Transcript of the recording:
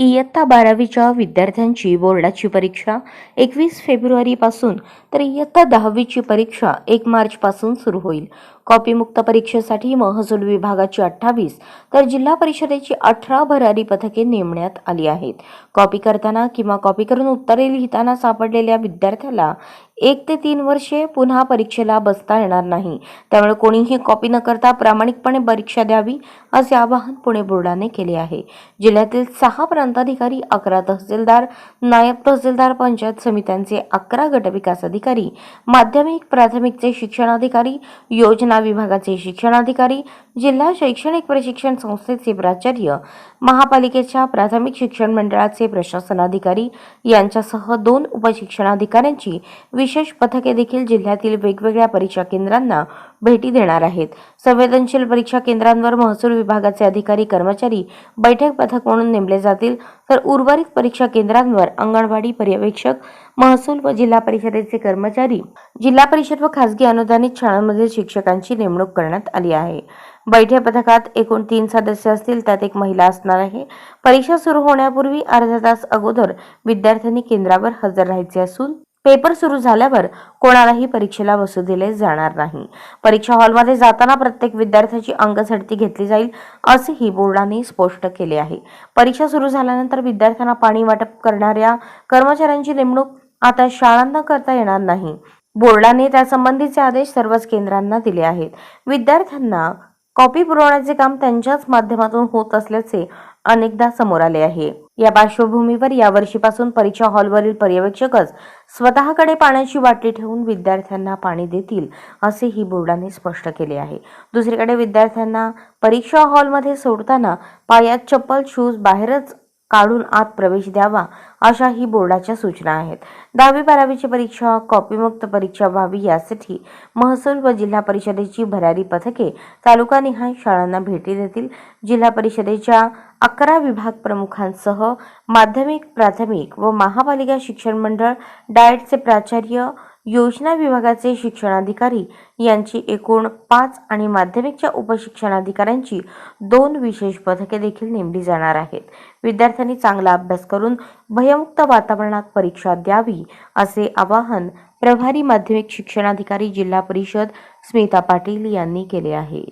इयत्ता बारावीच्या विद्यार्थ्यांची बोर्डाची परीक्षा एकवीस फेब्रुवारीपासून तर इयत्ता दहावीची परीक्षा एक मार्चपासून सुरू होईल. कॉपीमुक्त परीक्षेसाठी महसूल विभागाची अठ्ठावीस तर जिल्हा परिषदेची अठरा भरारी पथके नेमण्यात आली आहेत. कॉपी करताना किंवा कॉपी करून उत्तरे लिहिताना सापडलेल्या विद्यार्थ्याला एक ते तीन वर्षे पुन्हा परीक्षेला बसता येणार नाही. त्यामुळे कोणीही कॉपी न करता प्रामाणिकपणे परीक्षा द्यावी असे आवाहन पुणे बोर्डाने केले आहे. जिल्ह्यातील सहा प्रांताधिकारी अकरा तहसीलदार नायब तहसीलदार पंचायत समित्यांचे अकरा गटविकास अधिकारी माध्यमिक प्राथमिकचे शिक्षणाधिकारी योजना विभागाचे शिक्षणाधिकारी जिल्हा शैक्षणिक प्रशिक्षण संस्थेचे प्राचार्य महापालिकेच्या प्राथमिक शिक्षण मंडळाचे प्रशासनाधिकारी यांच्यासह दोन उपशिक्षणाधिकाऱ्यांची विशेष पथके देखील जिल्ह्यातील वेगवेगळ्या परीक्षा केंद्रांना भेटी देणार आहेत. संवेदनशील परीक्षा केंद्रांवर महसूल विभागाचे अधिकारी कर्मचारी बैठक पथक म्हणून नेमले जातील. तर उर्वरित परीक्षा केंद्रांवर अंगणवाडी पर्यवेक्षक महसूल व जिल्हा परिषदेचे कर्मचारी जिल्हा परिषद व खासगी अनुदानित शाळांमधील शिक्षकांची नेमणूक करण्यात आली आहे. बैठक पथकात एकूण तीन सदस्य असतील त्यात एक महिला असणार आहे. परीक्षा सुरू होण्यापूर्वी अर्धा तास अगोदर विद्यार्थ्यांनी केंद्रावर हजर राहायचे असून पेपर सुरू झाल्यावर कोणालाही परीक्षेला बसू दिले जाणार नाही. परीक्षा हॉलमध्ये जाताना प्रत्येक विद्यार्थ्याची अंगझडती घेतली जाईल असेही बोर्डाने स्पष्ट केले आहे. परीक्षा सुरू झाल्यानंतर विद्यार्थ्यांना पाणी वाटप करणाऱ्या कर्मचाऱ्यांची नेमणूक आता शाळांना करता येणार नाही. बोर्डाने त्यासंबंधीचे आदेश सर्वच केंद्रांना दिले आहेत. विद्यार्थ्यांना कॉपी पुरवण्याचे काम त्यांच्याच माध्यमातून होत असल्याचे अनेकदा समोर आले आहे. या पार्श्वभूमीवर यावर्षीपासून परीक्षा हॉलवरील पर्यवेक्षकच स्वतःकडे पाण्याची बाटली ठेवून विद्यार्थ्यांना पाणी देतील असेही बोर्डाने स्पष्ट केले आहे. दुसरीकडे विद्यार्थ्यांना परीक्षा हॉलमध्ये सोडताना पायात चप्पल शूज बाहेरच काढून आत प्रवेश द्यावा अशा ही बोर्डाच्या सूचना आहेत. दहावी बारावीची परीक्षा कॉपीमुक्त परीक्षा व्हावी यासाठी महसूल व जिल्हा परिषदेची भरारी पथके तालुकानिहाय शाळांना भेटी देतील. जिल्हा परिषदेच्या अकरा विभाग प्रमुखांसह माध्यमिक प्राथमिक व महापालिका शिक्षण मंडळ डाएटचे प्राचार्य योजना विभागाचे शिक्षणाधिकारी यांची एकूण पाच आणि माध्यमिकच्या उपशिक्षणाधिकाऱ्यांची दोन विशेष पथके देखील नेमली जाणार आहेत. विद्यार्थ्यांनी चांगला अभ्यास करून भयमुक्त वातावरणात परीक्षा द्यावी असे आवाहन प्रभारी माध्यमिक शिक्षणाधिकारी जिल्हा परिषद स्मिता पाटील यांनी केले आहे.